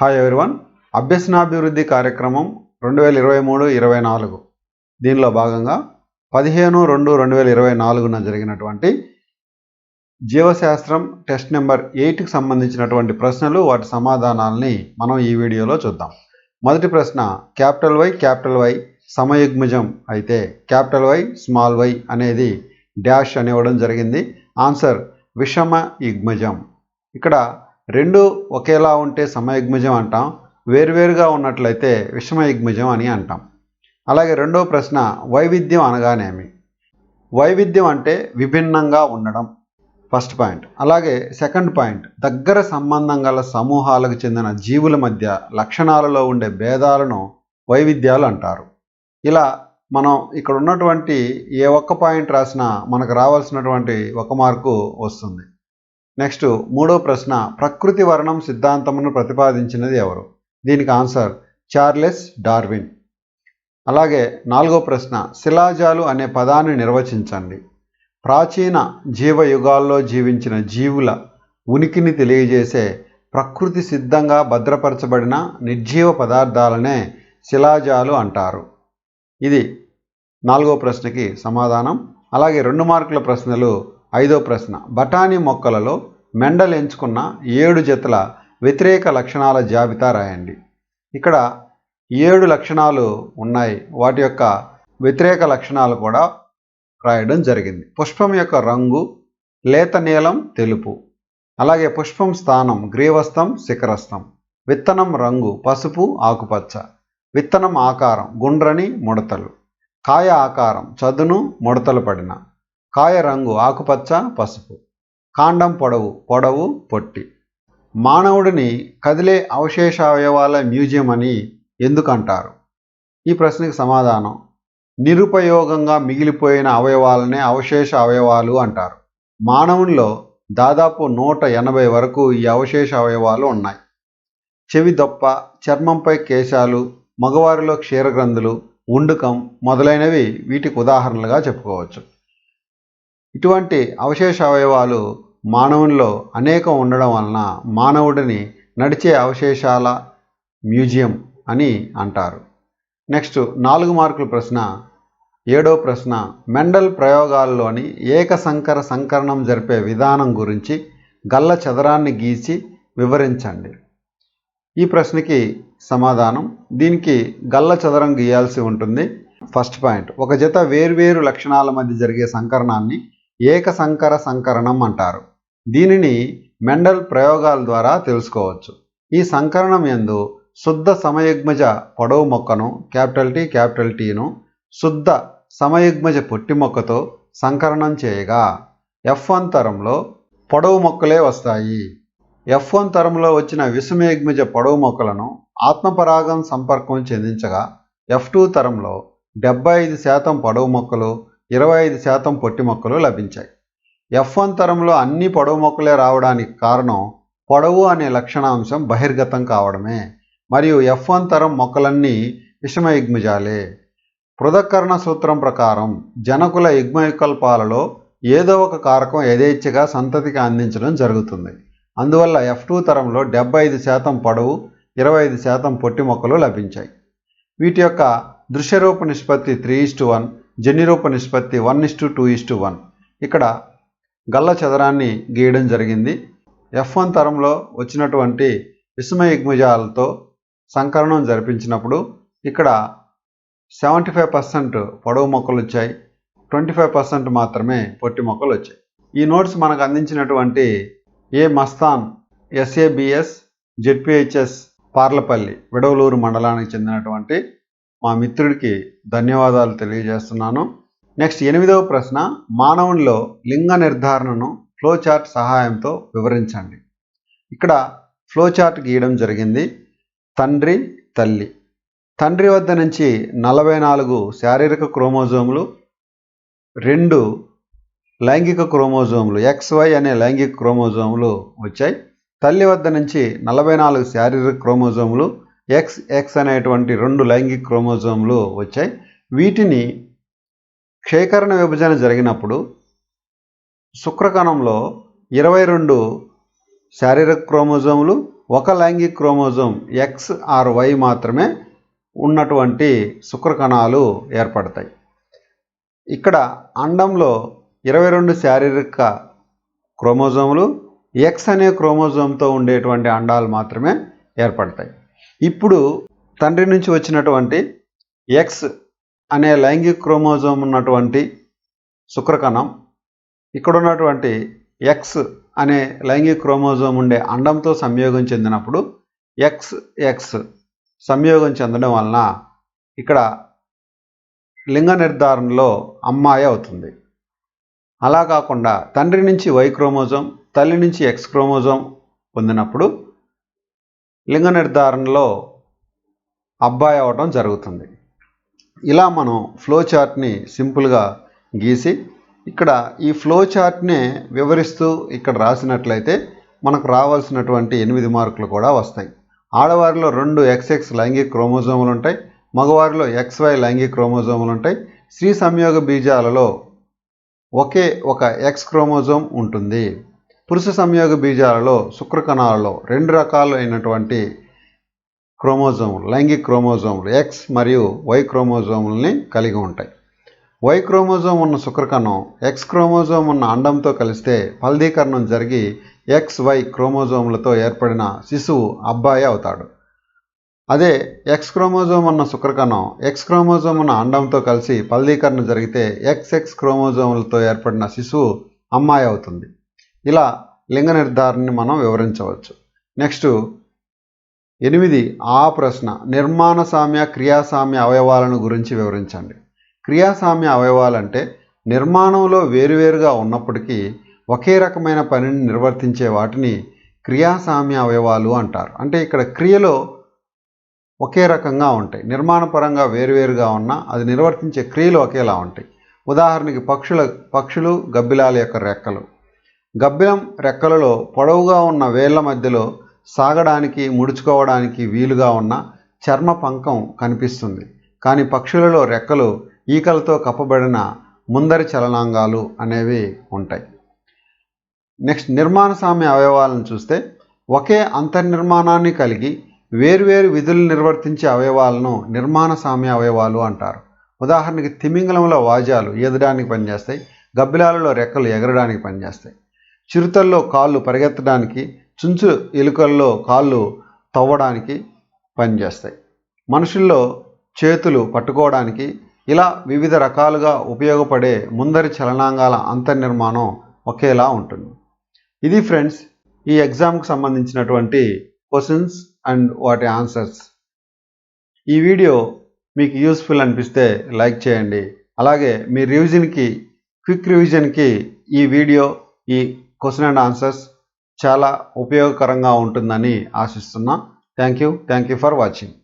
Hi everyone అభ్యసనాభివృద్ధి కార్యక్రమం రెండు వేల ఇరవై మూడు ఇరవై నాలుగు. దీనిలో భాగంగా పదిహేను రెండు రెండు వేల ఇరవై నాలుగున జరిగినటువంటి జీవశాస్త్రం టెస్ట్ నెంబర్ ఎయిట్కి సంబంధించినటువంటి ప్రశ్నలు వాటి సమాధానాలని మనం ఈ వీడియోలో చూద్దాం. మొదటి ప్రశ్న క్యాపిటల్ వై క్యాపిటల్ వై సమయుగ్మజం అయితే క్యాపిటల్ వై స్మాల్ వై అనేది డాష్ అని ఇవ్వడం జరిగింది. ఆన్సర్ విషమ యుగ్మజం ఇక్కడ రెండు ఒకేలా ఉంటే సమయుగ్మజం అంటాం వేరువేరుగా ఉన్నట్లయితే విషమయుగ్మజం అని అంటాం. అలాగే రెండవ ప్రశ్న వైవిధ్యం అనగానేమి? వైవిధ్యం అంటే విభిన్నంగా ఉండడం. First point. అలాగే సెకండ్ పాయింట్ దగ్గర సంబంధం గల సమూహాలకు చెందిన జీవుల మధ్య లక్షణాలలో ఉండే భేదాలను వైవిధ్యాలు అంటారు. ఇలా మనం ఇక్కడ ఉన్నటువంటి ఏ ఒక్క పాయింట్ రాసినా మనకు రావాల్సినటువంటి ఒక మార్కు వస్తుంది. నెక్స్ట్ మూడో ప్రశ్న ప్రకృతి వర్ణం సిద్ధాంతమును ప్రతిపాదించినది ఎవరు? దీనికి ఆన్సర్ చార్లెస్ డార్విన్. అలాగే నాలుగో ప్రశ్న శిలాజాలు అనే పదాన్ని నిర్వచించండి. ప్రాచీన జీవయుగాల్లో జీవించిన జీవుల ఉనికిని తెలియజేసే ప్రకృతి సిద్ధంగా భద్రపరచబడిన నిర్జీవ పదార్థాలనే శిలాజాలు అంటారు. ఇది నాలుగో ప్రశ్నకి సమాధానం. అలాగే రెండు మార్కుల ప్రశ్నలు ఐదో ప్రశ్న. బఠానీ మొక్కలలో మెండలు ఎంచుకున్న ఏడు జతల వ్యతిరేక లక్షణాల జాబితా రాయండి. ఇక్కడ ఏడు లక్షణాలు ఉన్నాయి. వాటి యొక్క వ్యతిరేక లక్షణాలు కూడా రాయడం జరిగింది. పుష్పం యొక్క రంగు లేత నీలం తెలుపు. అలాగే పుష్పం స్థానం గ్రీవస్థం శిఖరస్థం. విత్తనం రంగు పసుపు ఆకుపచ్చ. విత్తనం ఆకారం గుండ్రని ముడతలు. కాయ ఆకారం చదును ముడతలు పడిన. కాయ రంగు ఆకుపచ్చ పసుపు. కాండం పొడవు పొడవు పొట్టి. మానవుడిని కదిలే అవశేష అవయవాల మ్యూజియం అని ఎందుకంటారు? ఈ ప్రశ్నకి సమాధానం నిరుపయోగంగా మిగిలిపోయిన అవయవాలనే అవశేష అవయవాలు అంటారు. మానవునిలో దాదాపు నూట ఎనభై వరకు ఈ అవశేష అవయవాలు ఉన్నాయి. చెవి దొప్ప చర్మంపై కేశాలు మగవారిలో క్షీరగ్రంథులు ఉండుకం మొదలైనవి వీటికి ఉదాహరణలుగా చెప్పుకోవచ్చు. ఇటువంటి అవశేష అవయవాలు మానవునిలో అనేకం ఉండడం వలన మానవుడిని నడిచే అవశేషాల మ్యూజియం అని అంటారు. నెక్స్ట్ నాలుగు మార్కుల ప్రశ్న ఏడో ప్రశ్న మెండల్ ప్రయోగాల్లోని ఏకసంకర సంకరణం జరిపే విధానం గురించి గల్ల చదరాన్ని గీసి వివరించండి. ఈ ప్రశ్నకి సమాధానం దీనికి గల్ల చదరం గీయాల్సి ఉంటుంది. ఫస్ట్ పాయింట్ ఒక జత వేర్వేరు లక్షణాల మధ్య జరిగే సంకరణాన్ని ఏకసంకర సంకరణం అంటారు. దీనిని మెండల్ ప్రయోగాల ద్వారా తెలుసుకోవచ్చు. ఈ సంకరణం ఎందు శుద్ధ సమయుగ్మజ పొడవు మొక్కను క్యాపిటల్ టీ క్యాపిటల్ టీను శుద్ధ సమయుగ్మజ పొట్టి మొక్కతో సంకరణం చేయగా ఎఫ్ వన్ తరంలో పొడవు మొక్కలే వస్తాయి. ఎఫ్ వన్ తరంలో వచ్చిన విషమయుగ్మజ పొడవు మొక్కలను ఆత్మపరాగం సంపర్కం చెందించగా ఎఫ్ టూ తరంలో డెబ్బై ఐదు శాతం పొడవు మొక్కలు ఇరవై ఐదు శాతం పొట్టి మొక్కలు లభించాయి. ఎఫ్ వన్ తరంలో అన్ని పొడవు మొక్కలే రావడానికి కారణం పొడవు అనే లక్షణాంశం బహిర్గతం కావడమే. మరియు ఎఫ్ వన్ తరం మొక్కలన్నీ విషమయుగ్మజాలే. పృథక్కరణ సూత్రం ప్రకారం జనకుల యుగ్మయుకల్పాలలో ఏదో ఒక కారకం యథేచ్ఛగా సంతతికి అందించడం జరుగుతుంది. అందువల్ల ఎఫ్ టూ తరంలో డెబ్బై ఐదు శాతం పొడవు ఇరవై ఐదు శాతం పొట్టి మొక్కలు లభించాయి. వీటి యొక్క దృశ్యరూప నిష్పత్తి త్రీ ఈస్ట్ వన్ జన్యురూప నిష్పత్తి one is to two is to one. ఇక్కడ గల్ల చదరాన్ని గీయడం జరిగింది. ఎఫ్ వన్ తరంలో వచ్చినటువంటి విస్మయుగ్మజాలతో సంకరణం జరిపించినప్పుడు ఇక్కడ సెవెంటీ ఫైవ్ పర్సెంట్ పొడవు మొక్కలు వచ్చాయి. ట్వంటీ ఫైవ్ పర్సెంట్ మాత్రమే పొట్టి మొక్కలు వచ్చాయి. ఈ నోట్స్ మనకు అందించినటువంటి A Mastan SABS ZPHS Parlapalli Vidavaluru మండలానికి చెందినటువంటి మా మిత్రుడికి ధన్యవాదాలు తెలియజేస్తున్నాను. నెక్స్ట్ ఎనిమిదవ ప్రశ్న మానవునిలో లింగ నిర్ధారణను ఫ్లోచార్ట్ సహాయంతో వివరించండి. ఇక్కడ ఫ్లోచార్ట్ గీయడం జరిగింది. తండ్రి తల్లి. తండ్రి వద్ద నుంచి నలభై నాలుగు శారీరక క్రోమోజోములు రెండు లైంగిక క్రోమోజోములు ఎక్స్వై అనే లైంగిక క్రోమోజోములు వచ్చాయి. తల్లి వద్ద నుంచి నలభై నాలుగు శారీరక క్రోమోజోములు ఎక్స్ ఎక్స్ అనేటువంటి రెండు లైంగిక క్రోమోజోమ్లు వచ్చాయి. వీటిని క్షేకరణ విభజన జరిగినప్పుడు శుక్రకణంలో ఇరవై రెండు శారీరక క్రోమోజోములు ఒక లైంగిక క్రోమోజోమ్ ఎక్స్ ఆర్ వై మాత్రమే ఉన్నటువంటి శుక్రకణాలు ఏర్పడతాయి. ఇక్కడ అండంలో ఇరవై రెండు శారీరక క్రోమోజోములు ఎక్స్ అనే క్రోమోజోమ్తో ఉండేటువంటి అండాలు మాత్రమే ఏర్పడతాయి. ఇప్పుడు తండ్రి నుంచి వచ్చినటువంటి ఎక్స్ అనే లైంగిక క్రోమోజోమ్ ఉన్నటువంటి శుక్రకణం ఇక్కడ ఉన్నటువంటి ఎక్స్ అనే లైంగిక క్రోమోజోమ్ ఉండే అండంతో సంయోగం చెందినప్పుడు ఎక్స్ ఎక్స్ సంయోగం చెందడం వలన ఇక్కడ లింగ నిర్ధారణలో అమ్మాయి అవుతుంది. అలా కాకుండా తండ్రి నుంచి వై క్రోమోజోమ్ తల్లి నుంచి ఎక్స్ క్రోమోజోమ్ పొందినప్పుడు లింగ నిర్ధారణలో అబ్బాయి అవడం జరుగుతుంది. ఇలా మనం ఫ్లో చార్ట్ని సింపుల్గా గీసి ఇక్కడ ఈ ఫ్లో చార్ట్నే వివరిస్తూ ఇక్కడ రాసినట్లయితే మనకు రావాల్సినటువంటి ఎనిమిది మార్కులు కూడా వస్తాయి. ఆడవారిలో రెండు ఎక్స్ఎక్స్ లైంగిక క్రోమోజోములు ఉంటాయి. మగవారిలో ఎక్స్వై లైంగిక క్రోమోజోములు ఉంటాయి. స్త్రీ సంయోగ బీజాలలో ఒకే ఒక ఎక్స్ క్రోమోజోమ్ ఉంటుంది. పురుష సంయోగ బీజాలలో శుక్రకణాలలో రెండు రకాలైనటువంటి క్రోమోజోములు లైంగిక క్రోమోజోములు ఎక్స్ మరియు వై క్రోమోజోములని కలిగి ఉంటాయి. వై క్రోమోజోమ్ ఉన్న శుక్రకణం ఎక్స్ క్రోమోజోమ్ ఉన్న అండంతో కలిస్తే ఫలదీకరణం జరిగి ఎక్స్ వై క్రోమోజోములతో ఏర్పడిన శిశువు అబ్బాయి అవుతాడు. అదే ఎక్స్ క్రోమోజోమ్ ఉన్న శుక్రకణం ఎక్స్ క్రోమోజోమ్ ఉన్న అండంతో కలిసి ఫలదీకరణ జరిగితే ఎక్స్ ఎక్స్ క్రోమోజోములతో ఏర్పడిన శిశువు అమ్మాయి అవుతుంది. ఇలా లింగ నిర్ధారణని మనం వివరించవచ్చు. నెక్స్ట్ ఎనిమిది ఆ ప్రశ్న నిర్మాణ సామ్య క్రియాసామ్య అవయవాలను గురించి వివరించండి. క్రియాసామ్య అవయవాలంటే నిర్మాణంలో వేరువేరుగా ఉన్నప్పటికీ ఒకే రకమైన పనిని నిర్వర్తించే వాటిని క్రియాసామ్య అవయవాలు అంటారు. అంటే ఇక్కడ క్రియలో ఒకే రకంగా ఉంటాయి. నిర్మాణపరంగా వేరువేరుగా ఉన్నా అది నిర్వర్తించే క్రియలు ఒకేలా ఉంటాయి. ఉదాహరణకి పక్షుల పక్షులు గబ్బిలాల యొక్క రెక్కలు. గబ్బిలం రెక్కలలో పొడవుగా ఉన్న వేళ్ళ మధ్యలో సాగడానికి ముడుచుకోవడానికి వీలుగా ఉన్న చర్మ పంకం కనిపిస్తుంది. కానీ పక్షులలో రెక్కలు ఈకలతో కప్పబడిన ముందరి చలనాంగాలు అనేవి ఉంటాయి. నెక్స్ట్ నిర్మాణ సామ్య అవయవాలను చూస్తే ఒకే అంతర్నిర్మాణాన్ని కలిగి వేర్వేరు విధులు నిర్వర్తించే అవయవాలను నిర్మాణ సామ్య అవయవాలు అంటారు. ఉదాహరణకి తిమింగలంలో వాజాలు ఈదడానికి పనిచేస్తాయి గబ్బిలాలలో రెక్కలు ఎగరడానికి పనిచేస్తాయి. చిరుతల్లో కాళ్ళు పరిగెత్తడానికి చుంచు ఎలుకల్లో కాళ్ళు తవ్వడానికి పనిచేస్తాయి. మనుషుల్లో చేతులు పట్టుకోవడానికి ఇలా వివిధ రకాలుగా ఉపయోగపడే ముందరి చలనాంగాల అంతర్నిర్మాణం ఒకేలా ఉంటుంది. ఇది ఫ్రెండ్స్ ఈ ఎగ్జామ్కి సంబంధించినటువంటి క్వశ్చన్స్ అండ్ వాటి ఆన్సర్స్. ఈ వీడియో మీకు యూస్ఫుల్ అనిపిస్తే లైక్ చేయండి. అలాగే మీ రివిజన్కి క్విక్ రివిజన్కి ఈ వీడియో ఈ క్వశ్చన్ అండ్ ఆన్సర్స్ చాలా ఉపయోగకరంగా ఉంటుందని ఆశిస్తున్నా. Thank you thank you for watching